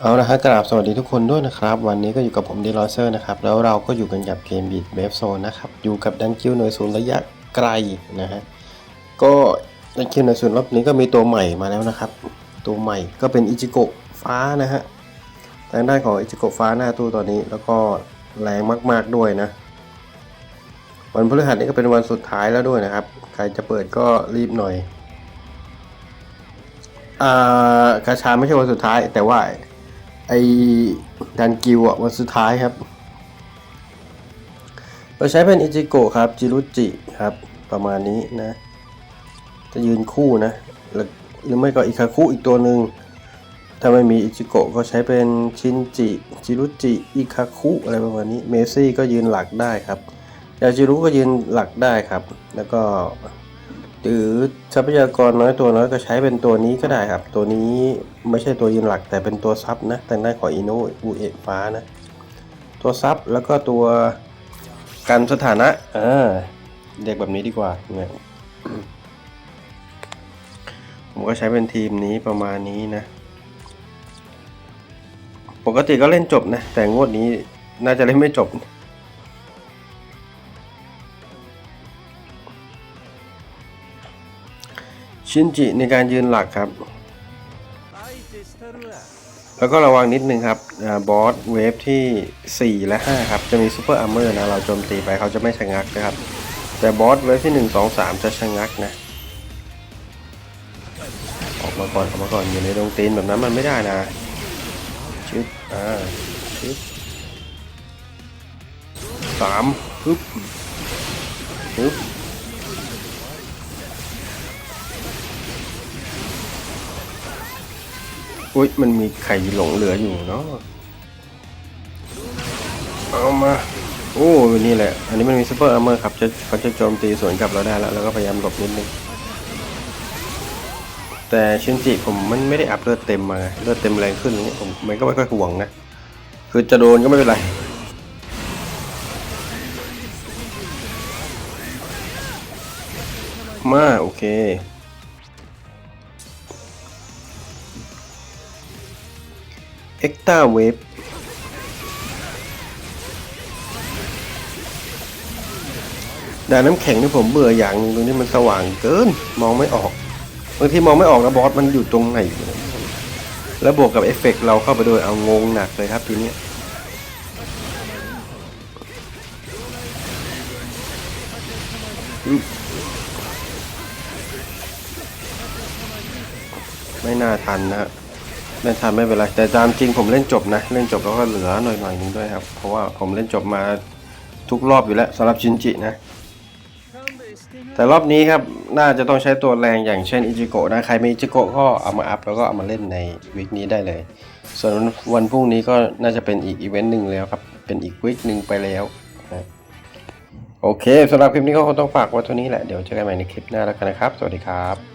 เอาละฮะกราบสวัสดีทุกคนด้วยนะครับ วันนี้ก็อยู่กับผมดีลอเซอร์นะครับ แล้วเราก็อยู่กันกับเกมบีดเบฟโซนนะครับ อยู่กับดันคิวหน่วยศูนย์ระยะไกลนะฮะก็ดันคิวหน่วยศูนย์รอบนี้ก็มีตัวใหม่มาแล้วนะครับ ตัวใหม่ก็เป็นอิจิโกะฟ้านะฮะทางด้านของอิจิโกะฟ้าหน้าตู้ตอนนี้ แล้วก็แรงมากๆด้วยนะ วันพฤหัสนี้ก็เป็นวันสุดท้ายแล้วด้วยนะครับ ใครจะเปิดก็รีบหน่อยอ่ากาชาไม่ใช่วันสุดท้ายแต่ว่า อดันกิวอะวันสุดท้ายครับ เราใช้เป็นอิจิโกะครับ จิรุจิครับ ประมาณนี้นะ จะยืนคู่นะหรือไม่ก็อิคาคุอีกตัวหนึ่งถ้าไม่มีอิจิโกะก็ใช้เป็นชินจิ จิรุจิ อิคาคุอะไรประมาณนี้ เมซี่ก็ยืนหลักได้ครับยาจิรุก็ยืนหลักได้ครับ แล้วก็ หรือทรัพยากรน้อยตัวน้อยก็ใช้เป็นตัวนี้ก็ได้ครับ ตัวนี้ไม่ใช่ตัวยืนหลักแต่เป็นตัวซับนะแต่หน้านของอิโนอุเอฟ้านะ ตัวซับแล้วก็ตัวกันสถานะอ่าเรียกแบบนี้ดีกว่าเนี่ยผมก็ใช้เป็นทีมนี้ประมาณนี้นะ ปกติก็เล่นจบนะ แต่งวดนี้น่าจะเล่นไม่จบ ชินจิในการยืนหลักครับ แล้วก็ระวังนิดนึงครับบอสเวฟที่ 4 และ 5 ครับ จะมีซูเปอร์อาร์เมอร์นะ เราโจมตีไปเขาจะไม่ชะงักนะครับ แต่บอสเวฟที่ 1 2 3 จะชะงักนะ ออกมาก่อนออกมาก่อนอยู่ในดงตีนแบบนั้นมันไม่ได้นะชึบอ่าชึบสามปึ๊บปึ๊บ อุ้ยมันมีไข่หลงเหลืออยู่เนาะเอามาโอ้นี่แหละ อันนี้มันมีซูเปอร์อาร์เมอร์ครับจะเขาจะโจมตีสวนกลับเราได้แล้ว แล้วก็พยายามหลบนิดนึง แต่ชินจิผมมันไม่ได้อัพเลือดเต็มมาไงเลือดเต็มแรงขึ้นอย่างนี้ผมมันก็ไม่ค่อยห่วงนะ คือจะโดนก็ไม่เป็นไร มา โอเค เอ็กตาเวฟด่าน้ำแข็งที่ผมเบื่ออย่างนึงตรงนี้มันสว่างเกินมองไม่ออกบางทีมองไม่ออกนะบอสมันอยู่ตรงไหน แล้วบวกกับเอฟเฟกต์เราเข้าไปด้วยเอางงหนักเลยครับทีนี้ไม่น่าทันนะ ไม่ทันไม่เป็นไรแต่ตามจริงผมเล่นจบนะ เล่นจบแล้วก็เหลือหน่อยหน่อยนึงด้วยครับ เพราะว่าผมเล่นจบมาทุกรอบอยู่แล้วสำหรับชินจินะ แต่รอบนี้ครับน่าจะต้องใช้ตัวแรงอย่างเช่นอิจิโกะนะใครมีอิจิโกะก็เอามาอัพแล้วก็เอามาเล่นในวิกนี้ได้เลย ส่วนวันพรุ่งนี้ก็น่าจะเป็นอีกอีเวนต์หนึ่งแล้วครับ เป็นอีกวิกหนึ่งไปแล้วนะโอเคสำหรับคลิปนี้ก็คงต้องฝากไว้เท่านี้แหละเดี๋ยวเจอกันใหม่ในคลิปหน้าแล้วกันนะครับ สวัสดีครับ